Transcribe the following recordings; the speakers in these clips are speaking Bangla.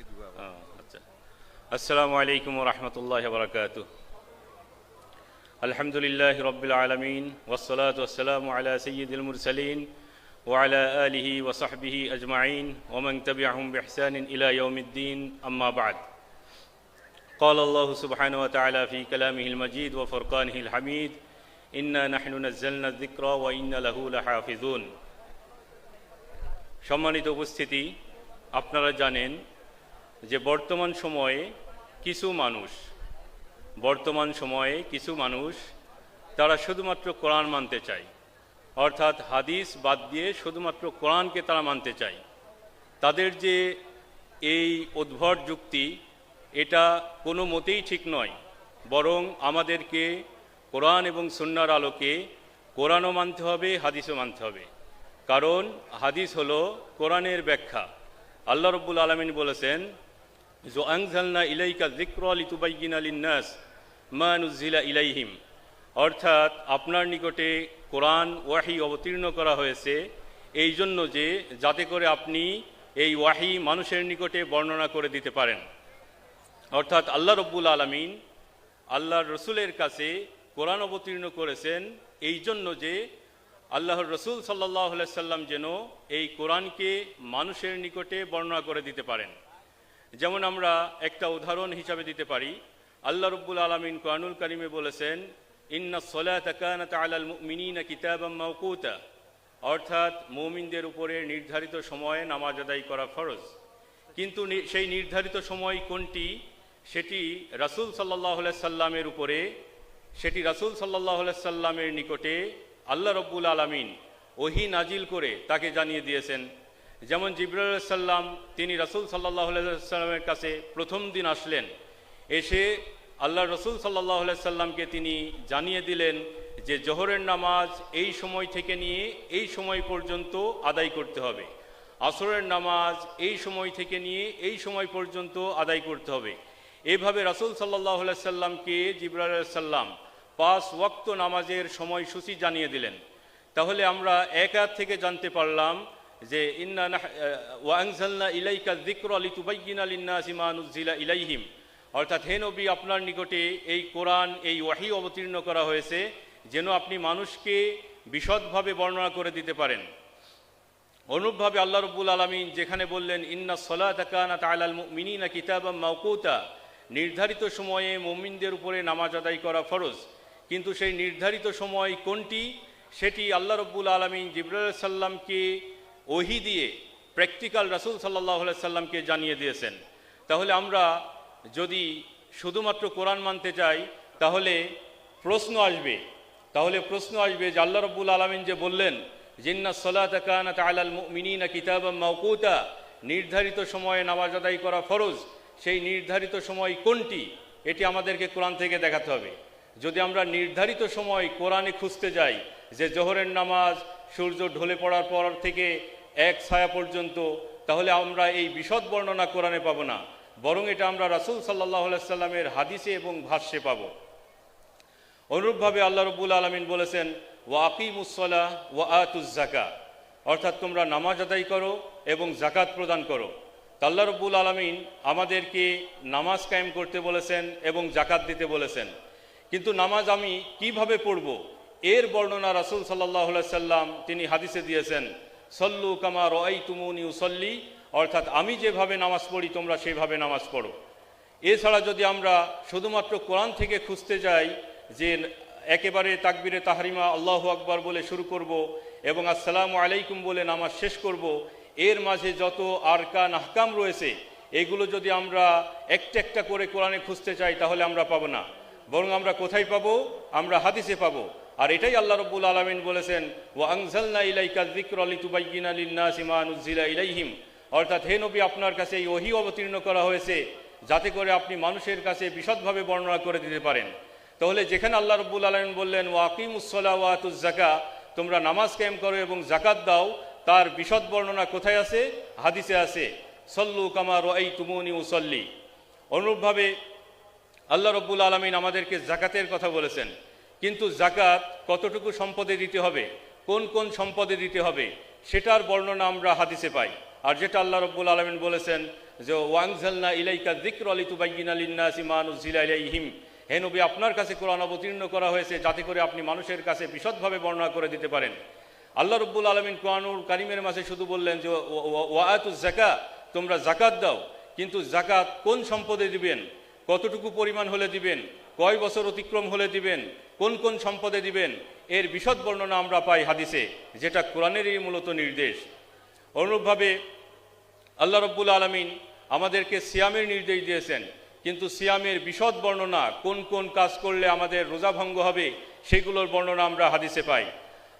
দিয়ে দিব আবার। আচ্ছা আসসালামু আলাইকুম রহমতুল্লাহ বরকাত আলহামদুলিল্লাহ রবিল আলমিন ওসলাত ওসালাম আলা সৈয়দুল মুরসালিন وعلى آله وصحبه أجمعين ومن تبعهم بإحسان إلى يوم الدين أما بعد قال الله سبحانه وتعالى في كلامه المجيد وفرقانه الحميد إنا نحن نزلنا الذكر وإنا له لحافظون সম্মানিত উপস্থিতি আপনারা জানেন যে বর্তমান সময়ে কিছু মানুষ, বর্তমান সময়ে কিছু মানুষ তারা শুধুমাত্র কোরআন মানতে চায়। অর্থাৎ হাদিস বাদ দিয়ে শুধুমাত্র কোরআনকে তারা মানতে চায়। তাদের যে এই উদ্ভট যুক্তি, এটা কোনো মতেই ঠিক নয়। বরং আমাদেরকে কোরআন এবং সুন্নার আলোকে কোরআনও মানতে হবে, হাদিসও মানতে হবে। কারণ হাদিস হলো কোরআনের ব্যাখ্যা। আল্লাহ রব্বুল আলমিন বলেছেন ইলাইকা জিক্র ইলাইহিম অর্থাৎ, আপনার নিকটে কোরআন ওয়াহি অবতীর্ণ করা হয়েছে। এই জন্য যে, যাতে করে আপনি এই ওয়াহি মানুষের নিকটে বর্ণনা করে দিতে পারেন। অর্থাৎ, আল্লাহ রব্বুল আলমিন আল্লাহর রসুলের কাছে কোরআন অবতীর্ণ করেছেন। এই জন্য যে, আল্লাহর রসুল সাল্লাহ সাল্লাম যেন এই কোরআনকে মানুষের নিকটে বর্ণনা করে দিতে পারেন। যেমন আমরা একটা উদাহরণ হিসাবে দিতে পারি, আল্লাহ রব্বুল আলমিন কোরআনুল করিমে বলেছেন, ইন্না সলাতাকানাত আলাল অর্থাৎ মুমিনদের উপরে নির্ধারিত সময়ে নামাজ আদায় করা ফরজ। কিন্তু সেই নির্ধারিত সময় কোনটি? সেটি রাসূল সাল্লাহ সাল্লামের উপরে, সেটি রাসূল সাল্লাহ সাল্লামের নিকটে আল্লাহ রব্বুল আলমিন ওহি নাজিল করে তাকে জানিয়ে দিয়েছেন। যেমন জিবরাল সাল্লাম তিনি রাসূল সাল্লাহ সাল্লামের কাছে প্রথম দিন আসলেন। এসে আল্লাহ রসুল সাল্লাহ সাল্লামকে তিনি জানিয়ে দিলেন যে, জোহরের নামাজ এই সময় থেকে নিয়ে এই সময় পর্যন্ত আদায় করতে হবে। আসরের নামাজ এই সময় থেকে নিয়ে এই সময় পর্যন্ত আদায় করতে হবে। এভাবে রাসূল সাল্লাহ সাল্লামকে জিবরাল সাল্লাম পাঁচ ওয়াক্ত নামাজের সময়সূচি জানিয়ে দিলেন। তাহলে আমরা এক থেকে জানতে পারলাম যে ইন্না ওয়াংজালনা ইলাইকা যিকর লিতুবাইয়িনা লিন-নাসি মা ইলাইহিম। অর্থাৎ হে নবী, আপনার নিকটে এই কোরআন, এই ওয়াহি অবতীর্ণ করা হয়েছে যেন আপনি মানুষকে বিশদভাবে বর্ণনা করে দিতে পারেন। অনুরূপভাবে আল্লাহ রব্বুল আলমিন যেখানে বললেন, ইন্না সলাতাকানাত আলাল মুমিনিনা কিতাবাম মাওকুতা। নির্ধারিত সময়ে মুমিনদের উপরে নামাজ আদায় করা ফরজ। কিন্তু সেই নির্ধারিত সময় কোনটি? সেটি আল্লাহ রব্বুল আলমিন জিবরুল সাল্লামকে ওহি দিয়ে প্র্যাকটিক্যাল রাসূল সাল্লাহ সাল্লামকে জানিয়ে দিয়েছেন। তাহলে আমরা যদি শুধুমাত্র কোরআন মানতে চাই, তাহলে প্রশ্ন আসবে। তাহলে প্রশ্ন আসবে যে আল্লাহ রব্বুল আলমিন যে বললেন জিন্না সলাত কানাত কিতাবাম মাওকুতা নির্ধারিত সময়ে নামাজ আদায় করা ফরজ। সেই নির্ধারিত সময় কোনটি? এটি আমাদেরকে কোরআন থেকে দেখাতে হবে। যদি আমরা নির্ধারিত সময় কোরআনে খুঁজতে যাই, যে জোহরের নামাজ সূর্য ঢলে পড়ার পর থেকে এক ছায়া পর্যন্ত, তাহলে আমরা এই বিশদ বর্ণনা কোরআনে পাবো না। বরং এটা আমরা রাসূল সাল্লাহ সাল্লামের হাদিসে এবং ভাষ্যে পাব। অনুরূপভাবে আল্লাহ রব্বুল আলমিন বলেছেন, ওয়া আকিমুসলা ওয়া আতুজ জাকা অর্থাৎ তোমরা নামাজ আদায় করো এবং জাকাত প্রদান করো। তা আল্লাহ রব্বুল আলমিন আমাদেরকে নামাজ কায়েম করতে বলেছেন এবং জাকাত দিতে বলেছেন। কিন্তু নামাজ আমি কীভাবে পড়ব? এর বর্ণনা রাসূল সাল্লাহ সাল্লাম তিনি হাদিসে দিয়েছেন, সল্লু কামা রয় তুমুনি উসল্লি অর্থাৎ আমি যেভাবে নামাজ পড়ি, তোমরা সেভাবে নামাজ পড়ো। এছাড়া যদি আমরা শুধুমাত্র কোরআন থেকে খুঁজতে যাই, যে একেবারে তাকবিরে তাহারিমা, আল্লাহ আকবার বলে শুরু করব এবং আসসালামু আলাইকুম বলে নামাজ শেষ করব, এর মাঝে যত আরকান, আহকাম রয়েছে, এগুলো যদি আমরা একটা একটা করে কোরআনে খুঁজতে চাই তাহলে আমরা পাবো না। বরং আমরা কোথায় পাবো? আমরা হাদিসে পাবো। আর এটাই আল্লাহ রব্বুল আলমিন বলেছেন ও আংজালনা ইলাইকা যিকর লিতুবাইয়িনা লিন-নাসি মা ইলাইহিম। অর্থাৎ হে নবী, আপনার কাছে এই ওহি অবতীর্ণ করা হয়েছে, যাতে করে আপনি মানুষের কাছে বিশদভাবে বর্ণনা করে দিতে পারেন। তাহলে যেখানে আল্লাহ রব্বুল আলমিন বললেন ওয়াকিমুসলা ওয়াতুজ জাকা তোমরা নামাজ কায়েম করো এবং জাকাত দাও, তার বিশদ বর্ণনা কোথায় আছে? হাদিসে আছে, সল্লু কামার এই তুমুনি উসল্লি। অনুরূপভাবে আল্লাহ রব্বুল আলমিন আমাদেরকে জাকাতের কথা বলেছেন। কিন্তু জাকাত কতটুকু সম্পদে দিতে হবে? কোন কোন সম্পদে দিতে হবে? সেটার বর্ণনা আমরা হাদিসে পাই। আর যেটা আল্লাহ রব্বুল আলমিন বলেছেন যে ওয়াংজালনা ইলাইকা দিক্র আলী তুবাইন আলিন্নাসি মানুজিলা ইলাইহিম। হে নবী, আপনার কাছে কোরআন অবতীর্ণ করা হয়েছে যাতে করে আপনি মানুষের কাছে বিশদভাবে বর্ণনা করে দিতে পারেন। আল্লাহ রব্বুল আলমিন কোরআনুল কারিমের মাঝে শুধু বললেন যে ওয়াতু জাকা তোমরা জাকাত দাও, কিন্তু জাকাত কোন সম্পদে দিবেন? কতটুকু পরিমাণ হলে দিবেন? কয় বছর অতিক্রম হলে দিবেন? কোন কোন সম্পদে দিবেন? এর বিশদ বর্ণনা আমরা পাই হাদিসে, যেটা কোরআনেরই মূলত নির্দেশ। অনুরূপভাবে আল্লাহ রব্বুল আলমিন আমাদেরকে সিয়ামের নির্দেশ দিয়েছেন, কিন্তু সিয়ামের বিশদ বর্ণনা, কোন কোন কাজ করলে আমাদের রোজা ভঙ্গ হবে, সেগুলোর বর্ণনা আমরা হাদিসে পাই।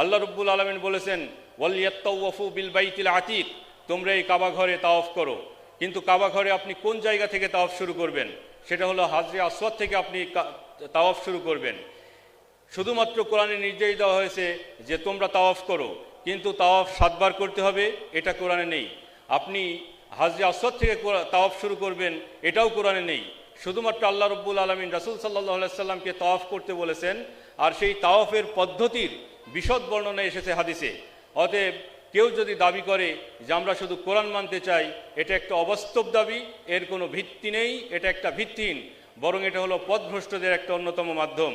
আল্লাহ রব্বুল আলমিন বলেছেন ওয়ালিয়াত্তাউফু বিল বাইতিল আতিক তোমরা এই কাবা ঘরে তাওফ করো। কিন্তু কাবা ঘরে আপনি কোন জায়গা থেকে তাওফ শুরু করবেন? সেটা হলো হাজরে আসওয়াদ থেকে আপনি তাওয়াফ শুরু করবেন। শুধুমাত্র কোরআনে নির্দেশ দেওয়া হয়েছে যে তোমরা তাওয়াফ করো, কিন্তু তাওয়াফ সাতবার করতে হবে, এটা কোরআনে নেই। আপনি হাজরে আসদ থেকে তাওয়াফ শুরু করবেন, এটাও কোরআনে নেই। শুধুমাত্র আল্লাহ রব্বুল আলমিন রাসুল সাল্লাহ সাল্লামকে তাওয়াফ করতে বলেছেন, আর সেই তাওয়াফের পদ্ধতির বিশদ বর্ণনা এসেছে হাদিসে। অতএব কেউ যদি দাবি করে যে আমরা শুধু কোরআন মানতে চাই, এটা একটা অবাস্তব দাবি, এর কোনো ভিত্তি নেই, এটা একটা ভিত্তিহীন, বরং এটা হলো পথভ্রষ্টদের একটা অন্যতম মাধ্যম।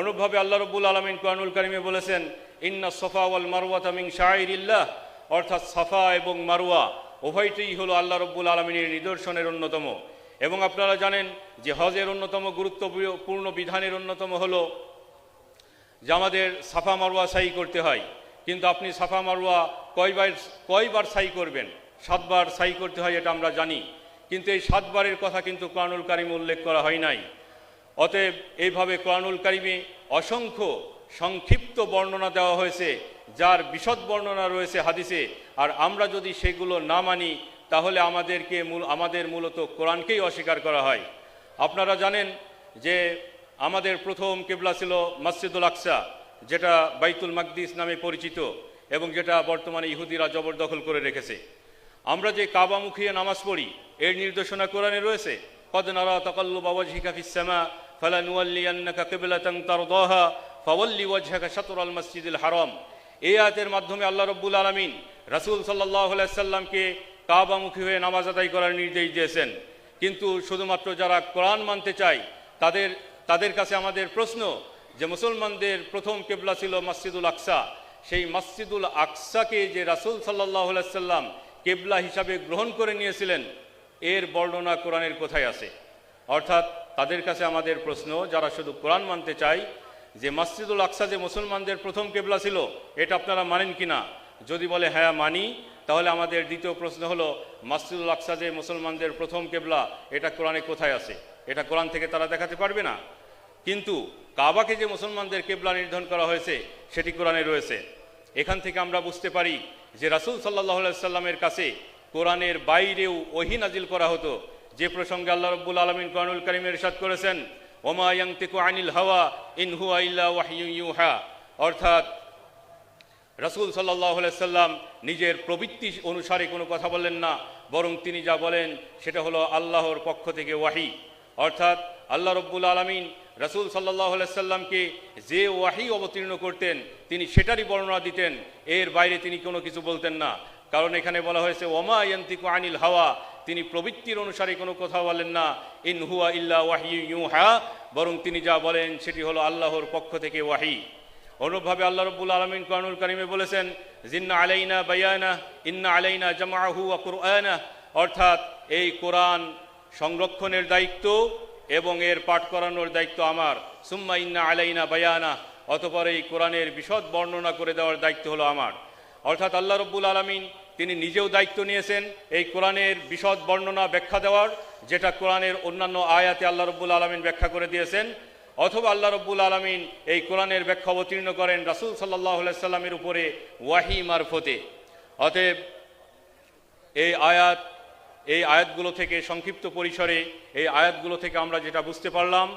অনুভাবে আল্লাহ রব্বুল আলমিন কোরআনুল কারিমে বলেছেন, ইন্না সফা ওয়াল মারওয়া তামিং শাহরিল্লাহ অর্থাৎ সাফা এবং মারুয়া উভয়টিই হলো আল্লাহ রব্বুল আলমিনের নিদর্শনের অন্যতম। এবং আপনারা জানেন যে হজের অন্যতম গুরুত্বপূর্ণ বিধানের অন্যতম হলো যে আমাদের সাফা মারওয়া সাই করতে হয়। কিন্তু আপনি সাফা মারওয়া কয়বার কয়বার সাই করবেন? সাতবার সাই করতে হয়, এটা আমরা জানি। কিন্তু এই সাতবারের কথা কিন্তু কোরআনুল কারিম উল্লেখ করা হয় নাই। অতএব এইভাবে কোরআনুল কারিমে অসংখ্য সংক্ষিপ্ত বর্ণনা দেওয়া হয়েছে, যার বিশদ বর্ণনা রয়েছে হাদিসে। আর আমরা যদি সেগুলো না মানি, তাহলে আমাদেরকে মূল, আমাদের মূলত কোরআনকেই অস্বীকার করা হয়। আপনারা জানেন যে আমাদের প্রথম কেবলা ছিল মসজিদুল আকসা। যেটা বাইতুল মাকদিস নামে পরিচিত এবং যেটা বর্তমানে ইহুদিরা জবরদখল করে রেখেছে। আমরা যে কাবা মুখিয়ে নামাজ পড়ি, এর নির্দেশনা কোরআনে রয়েছে, কদ ওয়াজহাকা শাতরাল মসজিদুল হারাম। এই আয়াতের মাধ্যমে আল্লাহ রব্বুল আলামিন রাসূল আলাইহি সাল্লামকে কাবামুখী হয়ে নামাজ আদায় করার নির্দেশ দিয়েছেন। কিন্তু শুধুমাত্র যারা কোরআন মানতে চায়, তাদের তাদের কাছে আমাদের প্রশ্ন যে মুসলমানদের প্রথম কেবলা ছিল মসজিদুল আকসা, সেই মসজিদুল আকসাকে যে রাসূল সাল্লাহ সাল্লাম কেবলা হিসাবে গ্রহণ করে নিয়েছিলেন, এর বর্ণনা কোরআনের কোথায় আছে? অর্থাৎ তাদের কাছে আমাদের প্রশ্ন, যারা শুধু কোরআন মানতে চায়, যে মসজিদুল আকসা যে মুসলমানদের প্রথম কেবলা ছিল, এটা আপনারা মানেন কিনা? যদি বলে হ্যাঁ মানি, তাহলে আমাদের দ্বিতীয় প্রশ্ন হলো, মসজিদুল আকসা যে মুসলমানদের প্রথম কেবলা, এটা কোরআনে কোথায় আছে? এটা কোরআন থেকে তারা দেখাতে পারবে না। কিন্তু কাবাকে যে মুসলমানদের কেবলা নির্ধারণ করা হয়েছে, সেটি কোরআনে রয়েছে। এখান থেকে আমরা বুঝতে পারি যে রাসুল সাল্লাহ সাল্লামের কাছে কোরআনের বাইরেও ওহি নাজিল করা হতো। যে প্রসঙ্গে আল্লাহ রব্বুল আলমিন কোরআনুল করিমের ইরশাদ করেছেন, ওমা ইয়াংতিকু আনিল হাওয়া ইনহু ইল্লা ওয়াহিয়ু অর্থাৎ রাসুল সাল্লাহ সাল্লাম নিজের প্রবৃত্তি অনুসারে কোনো কথা বললেন না, বরং তিনি যা বলেন, সেটা হলো আল্লাহর পক্ষ থেকে ওয়াহি। অর্থাৎ আল্লাহ রব্বুল আলমিন রাসুল সাল্লাহ সাল্লামকে যে ওয়াহি অবতীর্ণ করতেন, তিনি সেটারই বর্ণনা দিতেন, এর বাইরে তিনি কোনো কিছু বলতেন না। কারণ এখানে বলা হয়েছে, ওমা ইয়ান্তিকু আনিল হাওয়া তিনি প্রবৃত্তির অনুসারে কোনো কথা বলেন না। ইন হুয়া ইল্লা ওয়াহি ইউহা বরং তিনি যা বলেন, সেটি হলো আল্লাহর পক্ষ থেকে ওয়াহি। অনুরূপভাবে আল্লাহ রব্বুল আলমিন কোরআনুল কারিমে বলেছেন, জিন্না আলাইনা বায়ানা, ইন্না আলাইনা জামাহু কুরআনা অর্থাৎ এই কোরআন সংরক্ষণের দায়িত্ব এবং এর পাঠ করানোর দায়িত্ব আমার। সুম্মা ইন্না আলাইনা বায়ানা অতপর এই কোরআনের বিশদ বর্ণনা করে দেওয়ার দায়িত্ব হলো আমার। অর্থাৎ আল্লাহ রব্বুল আলমিন তিনি নিজেও দায়িত্ব নিয়েছেন এই কোরআনের বিশদ বর্ণনা ব্যাখ্যা দেওয়ার, যেটা কোরআনের অন্যান্য আয়াতে আল্লাহ রব্বুল আলমিন ব্যাখ্যা করে দিয়েছেন। অথবা আল্লাহ রব্বুল আলমিন এই কোরআনের ব্যাখ্যা অবতীর্ণ করেন রাসুল সাল্লাহ সাল্লামের উপরে ওয়াহি মারফতে। অতএব এই আয়াত এই আয়াতগুলো থেকে সংক্ষিপ্ত পরিসরে এই আয়াতগুলো থেকে আমরা যেটা বুঝতে পারলাম,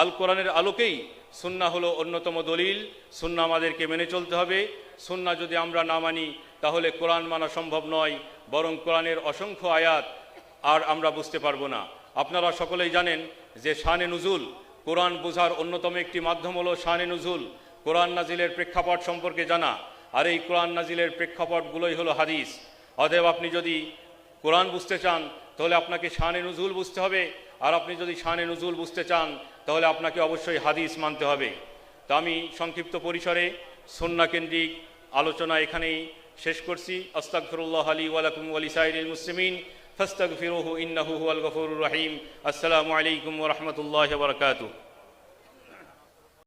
আল কোরআনের আলোকেই সুন্না হলো অন্যতম দলিল। সুন্না আমাদেরকে মেনে চলতে হবে। সুন্না যদি আমরা না মানি, তাহলে কোরআন মানা সম্ভব নয়, বরং কোরআনের অসংখ্য আয়াত আর আমরা বুঝতে পারব না। আপনারা সকলেই জানেন যে শানে নুজুল, কোরআন বোঝার অন্যতম একটি মাধ্যম হলো শানে নুজুল। কোরআন নাজিলের প্রেক্ষাপট সম্পর্কে জানা, আর এই কোরআন নাজিলের প্রেক্ষাপটগুলোই হলো হাদিস। অতএব আপনি যদি কোরআন বুঝতে চান, তাহলে আপনাকে শানে নজুল বুঝতে হবে। আর আপনি যদি শানে নজুল বুঝতে চান, তাহলে আপনাকে অবশ্যই হাদিস মানতে হবে। তো আমি সংক্ষিপ্ত পরিসরে সন্না কেন্দ্রিক আলোচনা এখানেই শেষ করছি। আস্তাগফিরুল্লাহ আলী ওয়ালাকুম আলী সাইরিল মুসলিমিন। ফাস্তাগফিরুহু, ইন্নাহু হুয়াল গফুরুর রহিম। আসসালামু আলাইকুম ওয়া রাহমাতুল্লাহি